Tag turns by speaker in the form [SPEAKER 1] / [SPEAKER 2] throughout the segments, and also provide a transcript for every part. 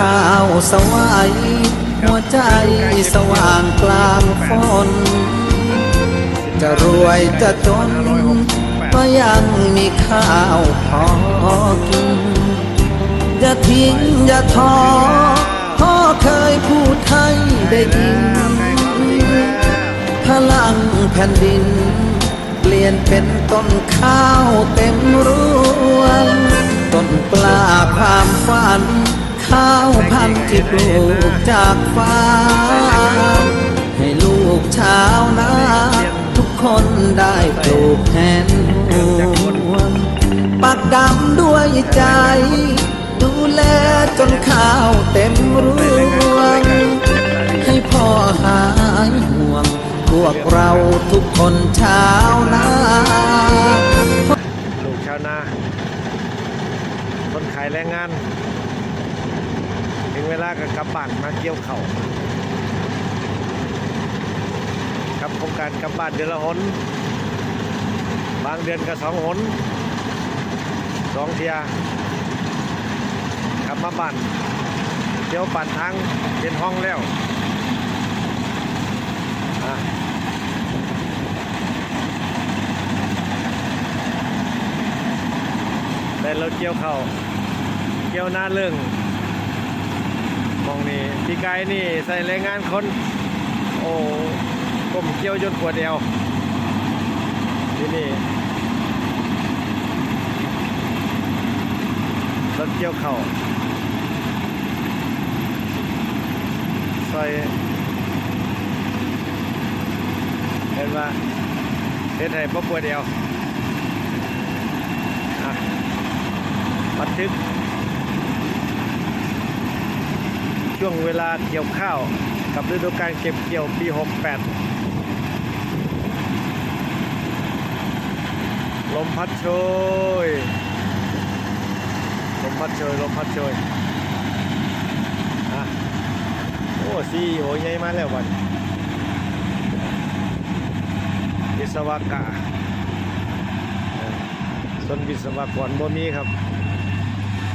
[SPEAKER 1] ข้าวสวัยหัวใจสว่างกลางฝนจะรวยจะจนก็ยังมีข้าวพอกินอย่าทิ้งอย่าท้อพ่อเคยพูดให้ได้ยินพลังแผ่นดิน เปลี่ยนเป็นต้นข้าวเต็มรวงต้นกล้าความฝัน ข้าวพันธุ์ที่ปลูกจากฟ้า ให้ลูกชาวนาทุกคนได้ปลูกแทนหวงปักดำด้วยใจ ดูแลจนข้าวเต็มรวง ให้พ่อหายห่วง พวกเราทุกคนชาวนา
[SPEAKER 2] ลูกชาวนาคนขายแรงงาน ถึงเวลาก็กลับบ้านมาเกี่ยวเข่าครับโครงการกลับบ้านเดือนละหน บางเดือนก็สองหนสองเทียกลับมาบ้านเที่ยวปั่นทางเป็นห้องแล้วอะได้รถเกี่ยวเข่าเกี่ยวหน้าเรื่อง มองนี่พี่ไกายนี่ใส่แรงงานคน โอ้ก้มเกี่ยวจนปวดเอวที่นี่รถเกี่ยวเข่าใส่เห็นว่าเฮ็ดให้บ่ปวดเอวอะบันทึก ช่วงเวลาเกี่ยวข้าว กับฤดูการเก็บเกี่ยวปี 68 ลมพัดโชย ลมพัดโชย ลมพัดโชยอะโอ้ซีโอใหญ่มาแล้ววันวิศวกะส่วนวิศวกรบ่มีครับ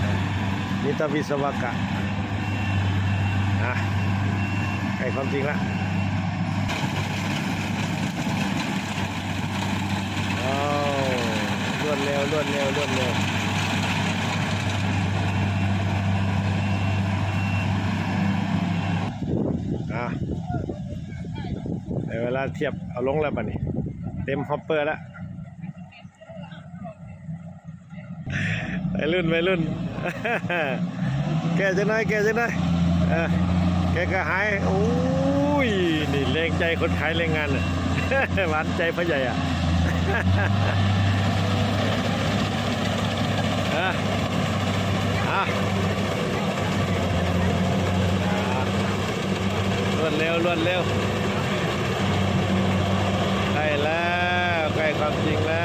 [SPEAKER 2] เออมีแต่วิศวกะ อะใกล้ความจริงละโอ้รวดเร็วรวดเร็วรวดเร็วอะในเวลาเทียบเอาลงแล้วบัดนี้ เต็มฮอปเปอร์แล้วไปรุ่นไปรุ่น แกจะน้อยแกจะน้อยเออ แกก็หายโอ้ยนี่แรงใจคนขายแรงงานน่ะหวานใจพ่อใหญ่อะอะอะรวดเร็วรวดเร็วใกล้แล้วใกล้ความจริงแล้ว